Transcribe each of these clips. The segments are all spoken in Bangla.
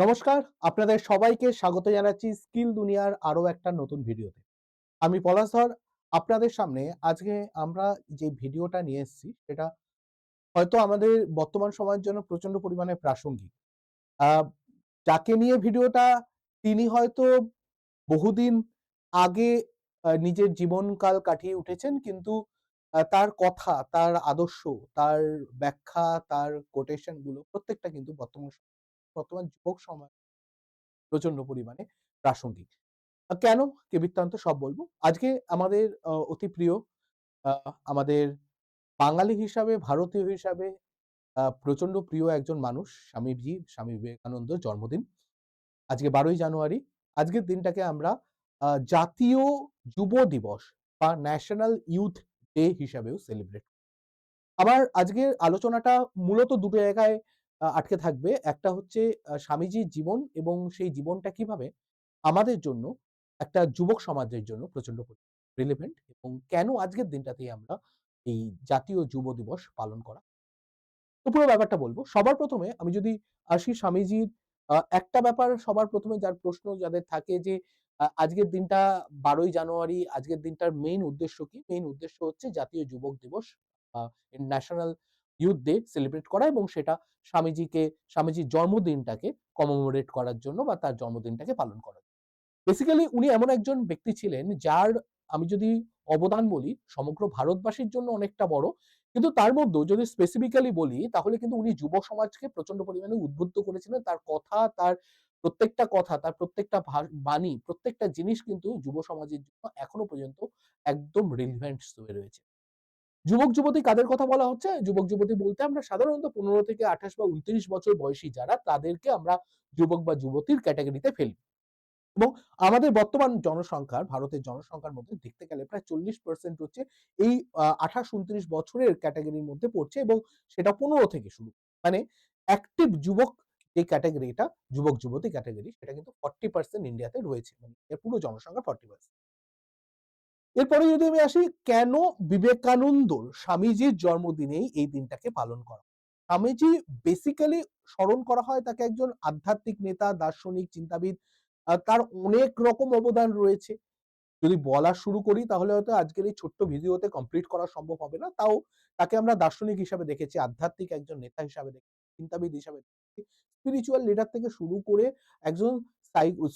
নমস্কার, আপনাদের সবাইকে স্বাগত জানাচ্ছি স্কিল দুনিয়ার আরও একটা নতুন ভিডিওতে। আমি পলাশধর আপনাদের সামনে আজকে আমরা যে ভিডিওটা নিয়ে এসেছি সেটা হয়তো আমাদের বর্তমান সময়ের জন্য প্রচণ্ড পরিমাণে প্রাসঙ্গিক। যাকে নিয়ে ভিডিওটা তিনি হয়তো বহুদিন আগে নিজের জীবনকাল কাটিয়ে উঠেছেন কিন্তু তার কথা, তার আদর্শ, তার ব্যাখ্যা, তার কোটেশনগুলো প্রত্যেকটা কিন্তু বর্তমান বর্তমান যুবক সমাজ প্রচণ্ড পরিমাণে প্রাসঙ্গিক। কেন? কে বৃত্তান্ত সব বলব। আজকে আমাদের অতি প্রিয় আমাদের বাঙালি হিসাবে, ভারতীয় হিসাবে প্রচণ্ড প্রিয় একজন মানুষ স্বামীজি, স্বামী বিবেকানন্দর জন্মদিন। আজকে ১২ই জানুয়ারি। আজকের দিনটাকে আমরা জাতীয় যুব দিবস বা ন্যাশনাল ইউথ ডে হিসাবেও সেলিব্রেট আমার আজকের আলোচনাটা মূলত দুটো জায়গায় আটকে থাকবে। একটা হচ্ছে স্বামীজির জীবন এবং সেই জীবনটা কীভাবে আমাদের জন্য, একটা যুবক সমাজের জন্য প্রচণ্ড রিলেভেন্ট এবং কেন আজকের দিনটাতেই আমরা এই জাতীয় যুব দিবস পালন করা। পুরো ব্যাপারটা বলব সবার প্রথমে আমি যদি আসি স্বামীজির একটা ব্যাপার সবার প্রথমে যার প্রশ্ন যাদের থাকে যে আজকের দিনটা ১২ই জানুয়ারি, আজকের দিনটার মেইন উদ্দেশ্য কি? মেইন উদ্দেশ্য হচ্ছে জাতীয় যুবক দিবস ন্যাশনাল ইয়ুথ ডে সেলিব্রেট করা এবং সেটা স্বামীজিকে স্বামীজির জন্মদিনটাকে কমেমোরেট করার জন্য বা তার জন্মদিনটাকে পালন করার বেসিক্যালি উনি এমন একজন ব্যক্তি ছিলেন যার আমি যদি অবদান বলি সমগ্র ভারতবাসীর জন্য অনেকটা বড়। কিন্তু তার মধ্যেও যদি স্পেসিফিক্যালি বলি তাহলে কিন্তু উনি যুব সমাজকে প্রচণ্ড পরিমাণে উদ্বুদ্ধ করেছিলেন। তার কথা, তার প্রত্যেকটা কথা, তার প্রত্যেকটা বাণী, প্রত্যেকটা জিনিস কিন্তু যুব সমাজের জন্য এখনও পর্যন্ত একদম রিলেভেন্টস হয়ে রয়েছে। যুবক-যুবতী কাদের কথা বলা হচ্ছে? যুবক-যুবতী বলতে আমরা সাধারণত ১৫ থেকে ২৮ বা ২৯ বছর বয়সী যারা, তাদেরকে আমরা যুবক বা যুবতীর ক্যাটাগরিতে ফেলি। এবং আমাদের বর্তমান জনসংখ্যার, ভারতের জনসংখ্যার মধ্যে দেখতে গেলে প্রায় ৪০% হচ্ছে এই, আ ২৮-২৯ বছরের ক্যাটাগরির মধ্যে পড়ছে এবং সেটা ১৫ থেকে শুরু। মানে অ্যাক্টিভ যুবক যে ক্যাটেগরি এটা, যুবক-যুবতী ক্যাটাগরি, সেটা কিন্তু 40% ইন্ডিয়াতে রয়েছে। মানে পুরো জনসংখ্যা 40% এরপরে যদি আমি আসি কেন বিবেকানন্দর স্বামীজির জন্মদিনেই এই দিনটাকে পালন করা? স্বামীজি বেসিক্যালি স্মরণ করা হয় তাকে একজন আধ্যাত্মিক নেতা, দার্শনিক, চিন্তাবিদ। তার অনেক রকম অবদান রয়েছে। যদি বলা শুরু করি তাহলে হয়তো আজকের এই ছোট্ট ভিডিওতে কমপ্লিট করা সম্ভব হবে না। তাও তাকে আমরা দার্শনিক হিসাবে দেখেছি, আধ্যাত্মিক একজন নেতা হিসাবে দেখেছি, চিন্তাবিদ হিসাবে দেখেছি। স্পিরিচুয়াল লিডার থেকে শুরু করে একজন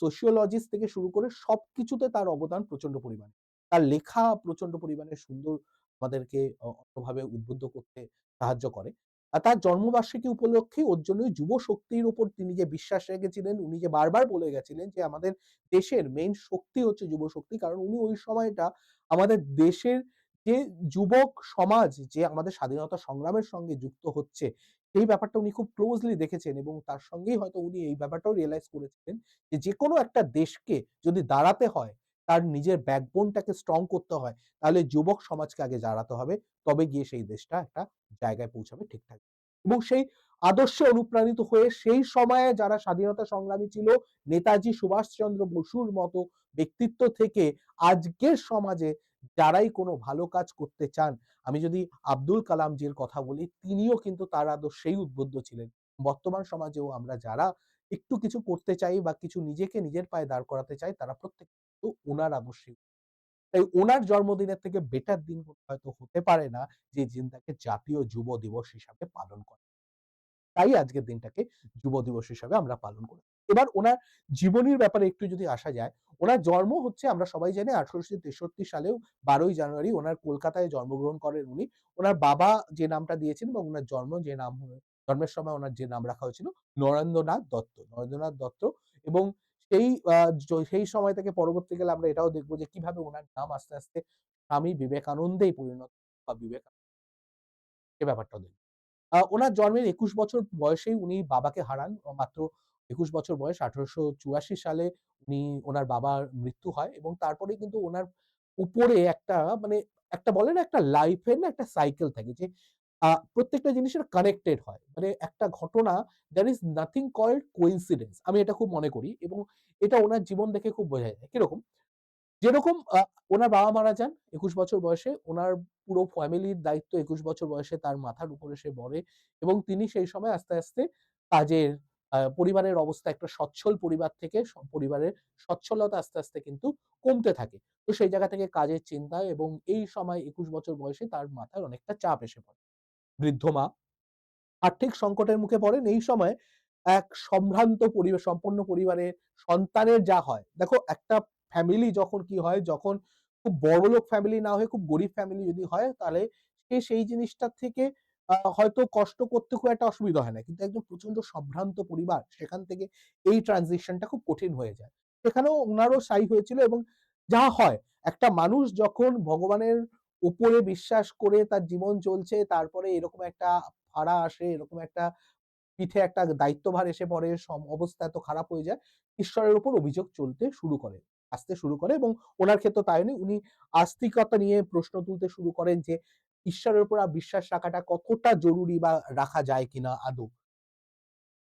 সোশিওলজিস্ট থেকে শুরু করে সবকিছুতে তার অবদান প্রচণ্ড পরিমাণে। তার লেখা প্রচণ্ড পরিমাণে সুন্দর আমাদেরকে অন্যভাবে উদ্বুদ্ধ করতে সাহায্য করে। আর তার জন্মবার্ষিকী উপলক্ষে ওর জন্যই যুব শক্তির উপর তিনি যে বিশ্বাস রেখেছিলেন, উনি যে বারবার বলে গেছিলেন যে আমাদের দেশের মেইন শক্তি হচ্ছে যুব শক্তি। কারণ উনি ওই সময়টা আমাদের দেশের যে যুবক সমাজ যে আমাদের স্বাধীনতা সংগ্রামের সঙ্গে যুক্ত হচ্ছে, সেই ব্যাপারটা উনি খুব ক্লোজলি দেখেছেন এবং তার সঙ্গেই হয়তো উনি এই ব্যাপারটাও রিয়েলাইজ করেছিলেন যে, যেকোনো একটা দেশকে যদি দাঁড়াতে হয়, তার নিজের ব্যাকবোনটাকে স্ট্রং করতে হয়, তাহলে যুবক সমাজকে আগে দাঁড়াতে হবে। তবে গিয়ে সেই দেশটা একটা জায়গায় পৌঁছাবে ঠিকঠাক। এবং সেই আদর্শে অনুপ্রাণিত হয়ে সেই সময়ে যারা স্বাধীনতা সংগ্রামী ছিল, নেতাজি সুভাষচন্দ্র বসুর মতো ব্যক্তিত্ব থেকে আজকের সমাজে যারাই কোনো ভালো কাজ করতে চান, আমি যদি আব্দুল কালামজির কথা বলি, তিনিও কিন্তু তার আদর্শেই উদ্বুদ্ধ ছিলেন। বর্তমান সমাজেও আমরা যারা একটু কিছু করতে চাই বা কিছু নিজেকে নিজের পায়ে দাঁড় করাতে চাই, তারা প্রত্যেকে কিন্তু উনার আদর্শেই তাই উনার জন্মদিনের থেকে বেটার দিন হয়তো হতে পারে না, যে দিনটাকে জাতীয় যুব দিবস হিসাবে পালন করে। তাই আজকের দিনটাকে যুব দিবস হিসাবে আমরা পালন করি। এবার উনার জীবনীর ব্যাপারে একটু যদি আসা যায়, উনার জন্ম হচ্ছে আমরা সবাই জানি ১৮৬৩ সালেও ১২ই জানুয়ারি উনার কলকাতায় জন্মগ্রহণ করেন উনি। ওনার বাবা যে নামটা দিয়েছেন এবং উনার জন্ম যে নাম জন্মের সময় উনার যে নাম রাখা হয়েছিল নরেন্দ্রনাথ দত্ত। নরেন্দ্রনাথ দত্ত এবং সেই সেই সময় থেকে পরবর্তীকালে আমরা এটাও দেখব যে কীভাবে উনার নাম আস্তে, আস্তে স্বামী বিবেকানন্দেই পরিণত বা বিবেকানন্দ এ ব্যাপারটাও দেখব। আ উনার জন্মের ২১ বছর বয়সেই উনি বাবাকে হারান। মাত্র ২১ বছর বয়স ১৮৮৪ সালে উনি ওনার বাবার মৃত্যু হয় এবং তারপরে কিন্তু ওনার উপরে একটা মানে একটা বলে না একটা লাইফের না একটা সাইকেল থাকে যে প্রত্যেকটা জিনিসের কানেক্টেড হয়। মানে একটা ঘটনা there is nothing called coincidence আমি এটা খুব মনে করি এবং এটা ওনার জীবন দেখে খুব বোঝা যায়। কীরকম? যেরকম ওনার বাবা মারা যান ২১ বছর বয়সে। ওনার পুরো ফ্যামিলির দায়িত্ব ২১ বছর বয়সে তার মাথার উপরে সে পড়ে এবং তিনি সেই সময় আস্তে, আস্তে কাজের পরিবারের অবস্থা একটা সচ্ছল পরিবার থেকে পরিবারের সচ্ছলতা আস্তে, আস্তে কিন্তু কমতে থাকে। তো সেই জায়গা থেকে কাজের চিন্তা এবং এই সময় ২১ বছর বয়সে তার মাথায় অনেকটা চাপ এসে পড়ে। বৃদ্ধ মা আর্থিক সংকটের মুখে পড়েন এই সময় এক সম্ভ্রান্ত পরিবেশ সম্পন্ন পরিবারের সন্তানের যা হয়, দেখো একটা ফ্যামিলি যখন কি হয় যখন খুব বড়লোক ফ্যামিলি না হয়ে খুব গরিব ফ্যামিলি যদি হয় তাহলে সে সেই জিনিসটার থেকে হয়তো কষ্ট করতে খুব একটা অসুবিধা হয় না। কিন্তু একদম প্রচণ্ড সম্ভ্রান্ত পরিবার সেখান থেকে এই ট্রানজিশন টা খুব কঠিন হয়ে যায়। সেখানেও ওনারও সাই হয়েছিল এবং যা হয় একটা মানুষ যখন ভগবানের উপরে বিশ্বাস করে তার জীবন চলছে তারপরে এরকম একটা ফাঁড়া আসে, এরকম একটা পিঠে একটা দায়িত্বভার এসে পড়ে, অবস্থা এত খারাপ হয়ে যায়। ঈশ্বরের উপর অভিযোগ চলতে শুরু করে আসতে শুরু করে এবং ওনার ক্ষেত্রে তাই নয়। উনি আস্তিকতা নিয়ে প্রশ্ন তুলতে শুরু করেন যে, ঈশ্বরের উপর বিশ্বাস রাখাটা কতটা জরুরি বা রাখা যায় কিনা আদৌ?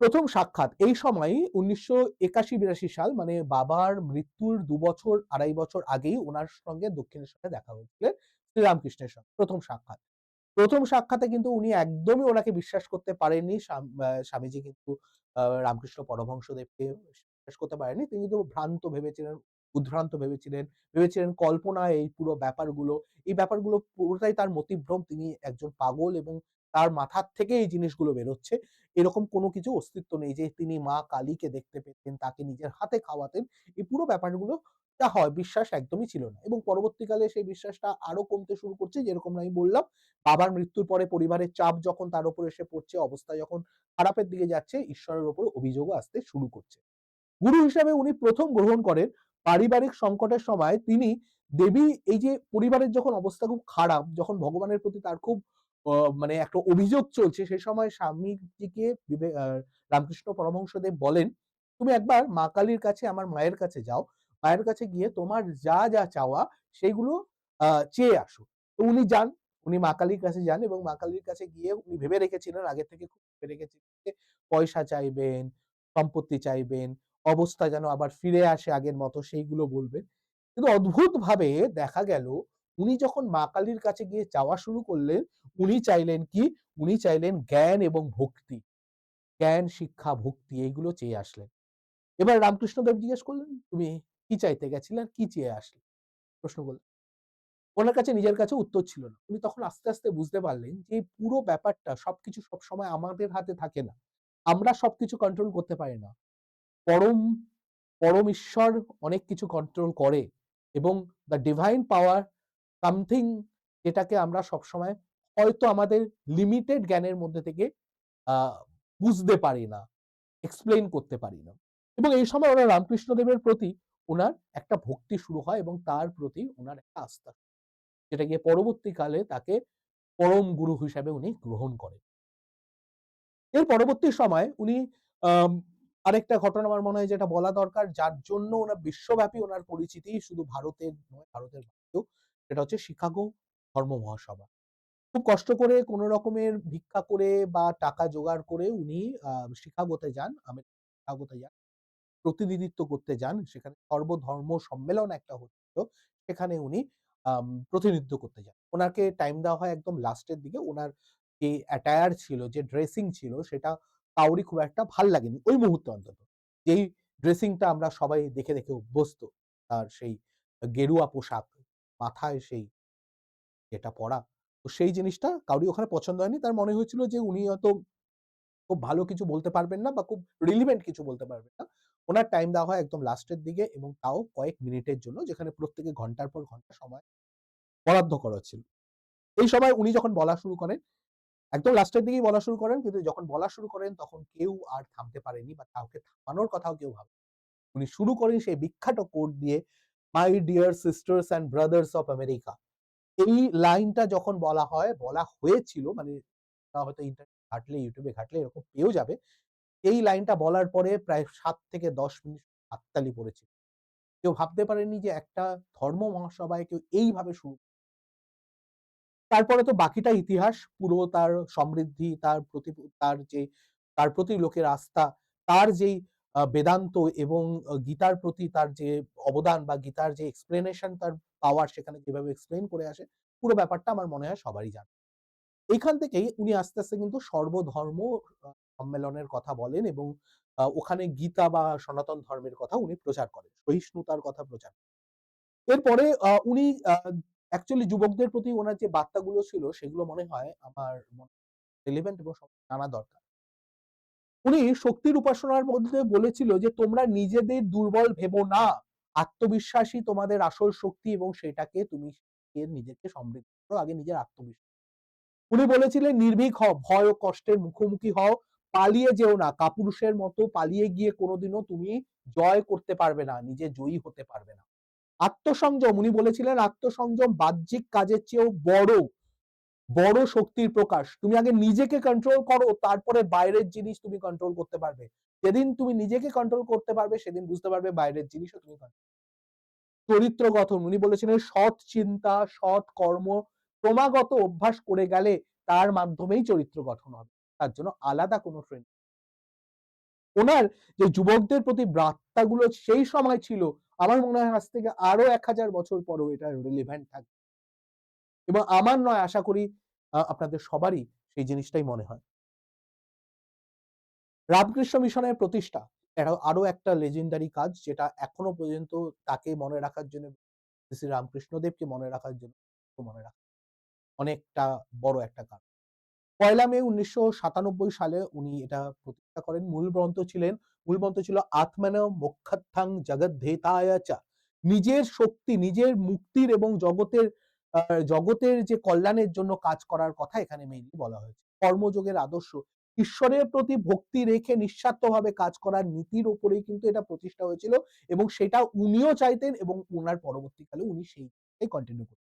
প্রথম সাক্ষাৎ এই সময়ই ১৯৮১-৮২ সাল মানে বাবার মৃত্যুর দু বছর ২.৫ বছর আগেই ওনার সঙ্গে দক্ষিণেশ্বরে দেখা হয়েছিলেন শ্রীরামকৃষ্ণের সঙ্গে প্রথম সাক্ষাৎ। প্রথম সাক্ষাতে কিন্তু উনি একদমই ওনাকে বিশ্বাস করতে পারেননি। স্বামীজি কিন্তু রামকৃষ্ণ পরমহংসদেবকে বিশ্বাস করতে পারেননি। তিনি কিন্তু ভ্রান্ত ভেবেছিলেন, উদ্ভ্রান্ত ভেবেছিলেন। ভেবেছিলেন কল্পনা এই পুরো ব্যাপারগুলো, এই ব্যাপারগুলো পুরোটাই তার মতিভ্রম। তিনি একজন পাগল এবং তার মাথার থেকে এই জিনিসগুলো বেরোচ্ছে। এরকম কোনো কিছু অস্তিত্ব নেই যে তিনি মা কালীকে দেখতে পেতেন, তাকে নিজের হাতে খাওয়াতেন। এই পুরো ব্যাপারগুলো যা হয় বিশ্বাস একদমই ছিল না এবং পরবর্তীকালে সেই বিশ্বাসটা আরও কমতে শুরু করছে যেরকম আমি বললাম, বাবার মৃত্যুর পরে পরিবারের চাপ যখন তার উপর এসে পড়ছে, অবস্থা যখন খারাপের দিকে যাচ্ছে, ঈশ্বরের উপর অভিযোগও আসতে শুরু করছে। গুরু হিসাবে উনি প্রথম গ্রহণ করেন পারিবারিক সংকটের সময় তিনি দেবী এই যে পরিবারের যখন অবস্থা খুব খারাপ, যখন ভগবানের প্রতি তার খুব মানে একটা অভিযোগ চলছে, সে সময় স্বামীজিকে রামকৃষ্ণ পরমহংসদেব বলেন, "তুমি একবার মা কালীর কাছে আমার মায়ের কাছে যাও। মায়ের কাছে গিয়ে তোমার যা, যা চাওয়া সেগুলো আ চেয়ে আসো।" তো উনি যান। উনি মা কালীর কাছে যান এবং মা কালীর কাছে গিয়ে উনি ভেবে রেখেছিলেন আগে থেকে খুব ভেবে রেখেছিলেন পয়সা চাইবেন, সম্পত্তি চাইবেন, অবস্থা যেন আবার ফিরে আসে আগের মতো সেইগুলো বলবেন। কিন্তু অদ্ভুতভাবে দেখা গেল উনি যখন মা কালীর কাছে গিয়ে চাওয়া শুরু করলেন, উনি চাইলেন কি? উনি চাইলেন জ্ঞান এবং ভক্তি। জ্ঞান, শিক্ষা, ভক্তি এইগুলো চেয়ে আসলেন। এবার রামকৃষ্ণদেব জিজ্ঞেস করলেন, "তুমি কি চাইতে গেছিলে আর কি চেয়ে আসলে?" প্রশ্ন করলেন। ওনার কাছে নিজের কাছে উত্তর ছিল না। উনি তখন আস্তে, আস্তে বুঝতে পারলেন যে এই পুরো ব্যাপারটা সবকিছু সবসময় আমাদের হাতে থাকে না। আমরা সবকিছু কন্ট্রোল করতে পারি না। পরম, পরম ঈশ্বর অনেক কিছু কন্ট্রোল করে এবং দ্য ডিভাইন পাওয়ার সামথিং যেটাকে আমরা সবসময় হয়তো আমাদের লিমিটেড জ্ঞানের মধ্যে থেকে বুঝতে পারি না, এক্সপ্লেইন করতে পারি না। এবং এই সময় ওনার রামকৃষ্ণদেবের প্রতি উনার একটা ভক্তি শুরু হয় এবং তার প্রতি উনার একটা আস্থা। যেটা গিয়ে পরবর্তীকালে তাকে পরম গুরু হিসাবে উনি গ্রহণ করেন। এর পরবর্তী সময় উনি আরেকটা ঘটনা আমার মনে হয় যেটা বলা দরকার যার জন্য ওনার বিশ্বব্যাপী ওনার পরিচিতি শুধু ভারতের নয়, ভারতের বাইরেও সেটা হচ্ছে শিকাগো ধর্ম মহাসভা। খুব কষ্ট করে কোন রকমের ভিক্ষা করে বা টাকা জোগাড় করে উনি শিকাগোতে যান, আমেরিকার শিকাগোতে যান। প্রতিনিধিত্ব করতে যান। সেখানে সর্বধর্ম সম্মেলন একটা হচ্ছিল। সেখানে উনি প্রতিনিধিত্ব করতে যান। ওনাকে টাইম দেওয়া হয় একদম লাস্টের দিকে। ওনার যে অ্যাটায়ার ছিল, যে ড্রেসিং ছিল সেটা কাউরই খুব একটা ভালো লাগেনি। ওই মুহূর্তে অন্তত। যেই ড্রেসিংটা আমরা সবাই দেখে, দেখে অভ্যস্ত। তার সেই গেরুয়া পোশাক, মাথায় সেই এটা পরা। তো সেই জিনিসটা কাউরই ওখানে পছন্দ হয়নি। তার মনে হয়েছিল যে উনি হয়তো খুব ভালো কিছু বলতে পারবেন না বা খুব রিলিভেন্ট কিছু বলতে পারবেন না। উনার টাইম দেওয়া হয় একদম লাস্টের দিকে এবং তাও কয়েক মিনিটের জন্য যেখানে প্রত্যেকে ঘণ্টার পর ঘণ্টা সময় বরাদ্দ করা ছিল। এই সময় উনি যখন বলা শুরু করেন, একদম লাস্টের দিকেই বলা শুরু করেন কিন্তু যখন বলা শুরু করেন তখন কেউ আর থামতে পারেনি বা কাউকে থামানোর কথাও কেউ ভাবে উনি শুরু করেন সেই বিখ্যাত কোট দিয়ে, "my dear sisters and brothers of America" এই লাইনটা যখন বলা হয়, বলা হয়েছিল মানে হয়তো ইন্টারনেট ঘাঁটলে, এ ঘাঁটলে এরকম পেয়েও যাবে। এই লাইনটা বলার পরে প্রায় ৭ থেকে ১০ মিনিট হাততালি পড়েছিল। কেউ ভাবতে পারেনি যে একটা ধর্ম মহাসভায় কেউ এইভাবে শুরু তারপরে তো বাকিটা ইতিহাস। পুরো তার সমৃদ্ধি, তার প্রতি তার যে তার প্রতি লোকের আস্থা, তার যেই বেদান্ত এবং গীতার প্রতি তার যে অবদান বা গীতার যে এক্সপ্লেনেশন তার পাওয়ার সেখানে যেভাবে এক্সপ্লেইন করে আসে, পুরো ব্যাপারটা আমার মনে হয় সবারই জানে এখান থেকেই উনি আস্তে, আস্তে কিন্তু সর্বধর্ম সম্মেলনের কথা বলেন এবং ওখানে গীতা বা সনাতন ধর্মের কথা উনি প্রচার করেন। সহিষ্ণুতার কথা প্রচার এরপরে উনি অ্যাকচুয়ালি যুবকদের প্রতি ওনার যে বার্তাগুলো ছিল সেগুলো মনে হয় আমার রিলেভেন্ট এবং জানা দরকার। উনি শক্তির উপাসনার মধ্যে বলেছিল যে, "তোমরা নিজেদের দুর্বল ভেবো না। আত্মবিশ্বাসী তোমাদের আসল শক্তি এবং সেটাকে তুমি নিজেকে সমৃদ্ধ করো। আগে নিজের আত্মবিশ্বাস" উনি বলেছিলেন, "নির্ভীক হও, ভয় ও কষ্টের মুখোমুখি হও। পালিয়ে যেও না। কাপুরুষের মতো পালিয়ে গিয়ে কোনোদিনও তুমি জয় করতে পারবে না। নিজে জয়ী হতে পারবে না।" আত্মসংযম উনি বলেছিলেন, "আত্মসংযম বাহ্যিক কাজের চেয়েও বড়, বড় শক্তির প্রকাশ। তুমি আগে নিজেকে কন্ট্রোল করো, তারপরে বাইরের জিনিস তুমি কন্ট্রোল করতে পারবে। যেদিন তুমি নিজেকে কন্ট্রোল করতে পারবে, সেদিন বুঝতে পারবে বাইরের জিনিসও তুমি চরিত্র গঠন উনি বলেছিলেন, "সৎ চিন্তা, সৎ কর্ম ক্রমাগত অভ্যাস করে গেলে তার মাধ্যমেই চরিত্র গঠন হবে। তার জন্য আলাদা কোনো ট্রেন" ওনার যে যুবকদের প্রতি বার্তাগুলো সেই সময় ছিল, আমার মনে হয় আজ থেকে আরও ১০০০ বছর পরও এটা রিলেভেন্ট থাকবে। এবং আমার নয় আশা করি আপনাদের সবারই সেই জিনিসটাই মনে হয়। রামকৃষ্ণ মিশনের প্রতিষ্ঠা এটাও আরও একটা legendary কাজ যেটা এখনও পর্যন্ত তাকে মনে রাখার জন্য শ্রী, রামকৃষ্ণদেবকে মনে রাখার জন্য মনে রাখা অনেকটা বড় একটা কাজ। পয়লা মে ১৯৯৭ সালে উনি এটা প্রতিষ্ঠা করেন। মূল গ্রন্থ ছিলেন মূল গ্রন্থ ছিল আত্মনঃ মোক্ষার্থং জগদ্ধেতায় চ। নিজের শক্তি, নিজের মুক্তির এবং জগতের জগতের যে কল্যাণের জন্য কাজ করার কথা এখানে মেইনলি বলা হয়েছে। কর্মযোগের আদর্শ ঈশ্বরের প্রতি ভক্তি রেখে নিঃস্বার্থভাবে কাজ করার নীতির উপরেই কিন্তু এটা প্রতিষ্ঠা হয়েছিল এবং সেটা উনিও চাইতেন এবং উনার পরবর্তীকালে উনি সেইটাই কন্টিনিউ করতেন।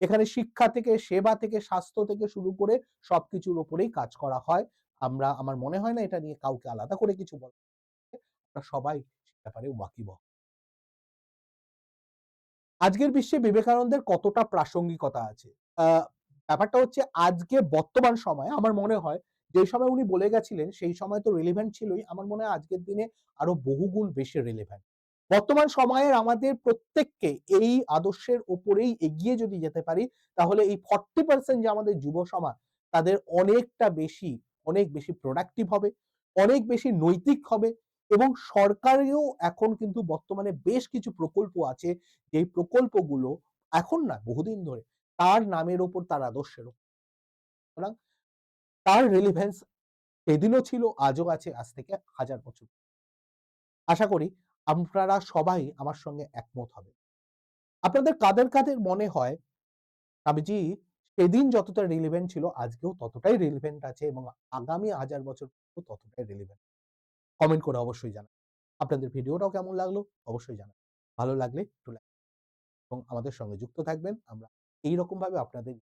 এখানে শিক্ষা থেকে, সেবা থেকে, স্বাস্থ্য থেকে শুরু করে সবকিছুর উপরেই কাজ করা হয়। আমরা আমার মনে হয় না এটা নিয়ে কাউকে আলাদা করে কিছু বলা সবাই ব্যাপারে ওয়াকিবহ। আজকের বিশ্বে বিবেকানন্দের কতটা প্রাসঙ্গিকতা আছে? ব্যাপারটা হচ্ছে আজকে বর্তমান সময়ে আমার মনে হয় যে সময় উনি বলে গেছিলেন সেই সময় তো রিলেভেন্ট ছিলই। আমার মনে হয় আজকের দিনে আরও বহুগুণ বেশি রিলেভেন্ট। বর্তমান সময়ের আমাদের প্রত্যেককে এই আদর্শের ওপরেই এগিয়ে যদি যেতে পারি তাহলে এই 40% যে আমাদের যুব সমাজ তাদের অনেকটা বেশি, অনেক বেশি প্রোডাক্টিভ হবে, অনেক বেশি নৈতিক হবে এবং সরকারেও এখন কিন্তু বর্তমানে বেশ কিছু প্রকল্প আছে যেই প্রকল্পগুলো এখন না বহুদিন ধরে তার নামের ওপর তার আদর্শের। সুতরাং তার রিলেভেন্স সেদিনও ছিল, আজও আছে, আজ থেকে হাজার বছর। আশা করি আপনারা সবাই আমার সঙ্গে একমত হবে আপনাদের কাদের, কাদের মনে হয় স্বামীজি সেদিন যতটা রিলেভেন্ট ছিল আজকেও ততটাই রিলেভেন্ট আছে এবং আগামী হাজার বছর ততটাই রিলেভেন্ট? কমেন্ট করে অবশ্যই জানান আপনাদের ভিডিওটাও কেমন লাগল অবশ্যই জানান ভালো লাগলে একটু লাইক এবং আমাদের সঙ্গে যুক্ত থাকবেন। আমরা এইরকমভাবে আপনাদের